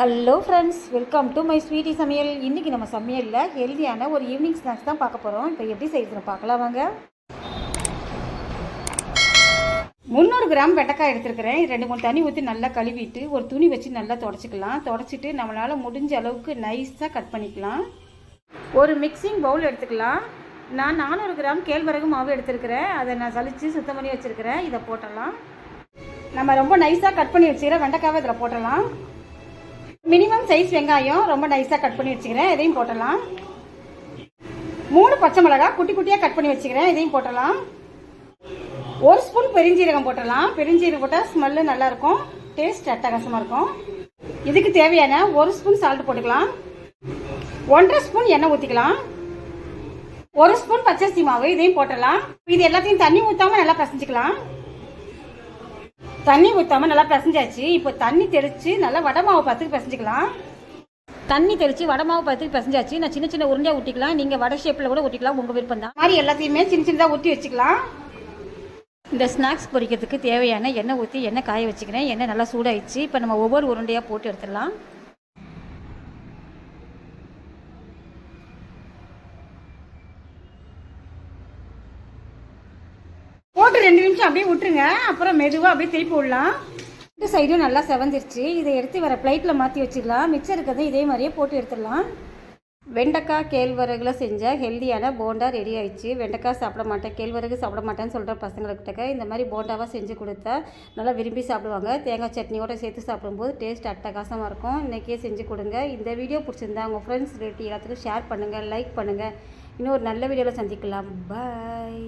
Hello friends welcome to my sweetie சமையல். இன்றைக்கி நம்ம சமையலில் ஹெல்தியான ஒரு ஈவினிங் ஸ்நாக்ஸ் தான் பார்க்க போகிறோம் இப்போ எப்படி செய்யறதுன்னு பார்க்கலாம் வாங்க. முந்நூறு கிராம் வெண்டைக்காய் எடுத்துருக்கிறேன். ரெண்டு மூணு தண்ணி ஊற்றி நல்லா கழுவிட்டு ஒரு துணி வச்சு நல்லா தொடச்சிக்கலாம். தொடச்சிட்டு நம்மளால் முடிஞ்ச அளவுக்கு நைஸாக கட் பண்ணிக்கலாம். ஒரு மிக்சிங் பவுல் எடுத்துக்கலாம். நான் நானூறு கிராம் கேழ்வரகு மாவு எடுத்துருக்கிறேன். அதை நான் சலித்து சுத்தம் பண்ணி வச்சுருக்கிறேன். இதை போட்டலாம். நம்ம ரொம்ப நைஸாக கட் பண்ணி வச்சுக்கிற வெண்டைக்காவை இதில் போட்டலாம். மினிமம் சைஸ் வெங்காயம் ரொம்ப நைஸாக கட் பண்ணி வச்சுக்கிறேன். இதையும் போட்டலாம் மூணு பச்சை மிளகா குட்டி குட்டியாக கட் பண்ணி வச்சுக்கிறேன். இதையும் போட்டலாம் ஒரு ஸ்பூன் பெருஞ்சீரகம் போட்டலாம் பெருஞ்சீரகம் போட்டால் ஸ்மெல்லு நல்லாயிருக்கும் டேஸ்ட் அட்டகாசமாக இருக்கும். இதுக்கு தேவையான ஒரு ஸ்பூன் சால்ட் போட்டுக்கலாம். ஒன்றரை ஸ்பூன் எண்ணெய் ஊற்றிக்கலாம் ஒரு ஸ்பூன் பச்சரிசி மாவு இதையும் போட்டலாம் இது எல்லாத்தையும் தண்ணி ஊற்றாமல் நல்லா பசஞ்சிக்கலாம். தண்ணி ஊற்றாம நல்லா பிசைஞ்சாச்சு. இப்போ தண்ணி தெளித்து நல்லா வடை மாவு பத்துக்கு பிசைஞ்சிக்கலாம். தண்ணி தெளித்து வடை மாவு பத்துக்கு பிசைஞ்சாச்சு. நான் சின்ன சின்ன உருண்டையாக ஊற்றிக்கலாம் நீங்கள் வடை ஷேப்பில் கூட ஊற்றிக்கலாம் உங்கள் விருப்பம் தான் மாதிரி எல்லாத்தையுமே சின்ன சின்னதாக ஊற்றி வச்சுக்கலாம். இந்த ஸ்நாக்ஸ் பொரிக்கிறதுக்கு தேவையான எண்ணெய் ஊற்றி எண்ணெய் காய வச்சுக்கிறேன். எண்ணெய் நல்லா சூடாயிடுச்சு. இப்போ நம்ம ஒவ்வொரு உருண்டையாக போட்டு எடுத்துடலாம் போட்டு ரெண்டு நிமிஷம் அப்படியே விட்டுருங்க. அப்புறம் மெதுவாக அப்படியே திருப்பி விடலாம். இந்த சைடும் நல்லா செவந்துருச்சு. இதை எடுத்து வர பிளேட்டில் மாற்றி வச்சிடலாம். மிச்சம் இருக்கிறத இதே மாதிரியே போட்டு எடுத்துடலாம். வெண்டைக்காய் கேழ்வரகுல செஞ்ச ஹெல்தியான போண்டா ரெடி ஆயிடுச்சு. வெண்டைக்காய் சாப்பிட மாட்டேன். கேழ்வரகு சாப்பிட மாட்டேன்னு சொல்கிற பசங்கள்கிட்ட இந்த மாதிரி போண்டாவாக செஞ்சு கொடுத்தா நல்லா விரும்பி சாப்பிடுவாங்க. தேங்காய் சட்னியோட சேர்த்து சாப்பிடும்போது டேஸ்ட் அட்டகாசமாக இருக்கும். இன்றைக்கே செஞ்சு கொடுங்க. இந்த வீடியோ பிடிச்சிருந்தா உங்கள் ஃப்ரெண்ட்ஸ் ரிலேட்டிவ் எல்லாத்துக்கும் ஷேர் பண்ணுங்கள் லைக் பண்ணுங்கள் இன்னும் ஒரு நல்ல வீடியோவில் சந்திக்கலாம். பாய்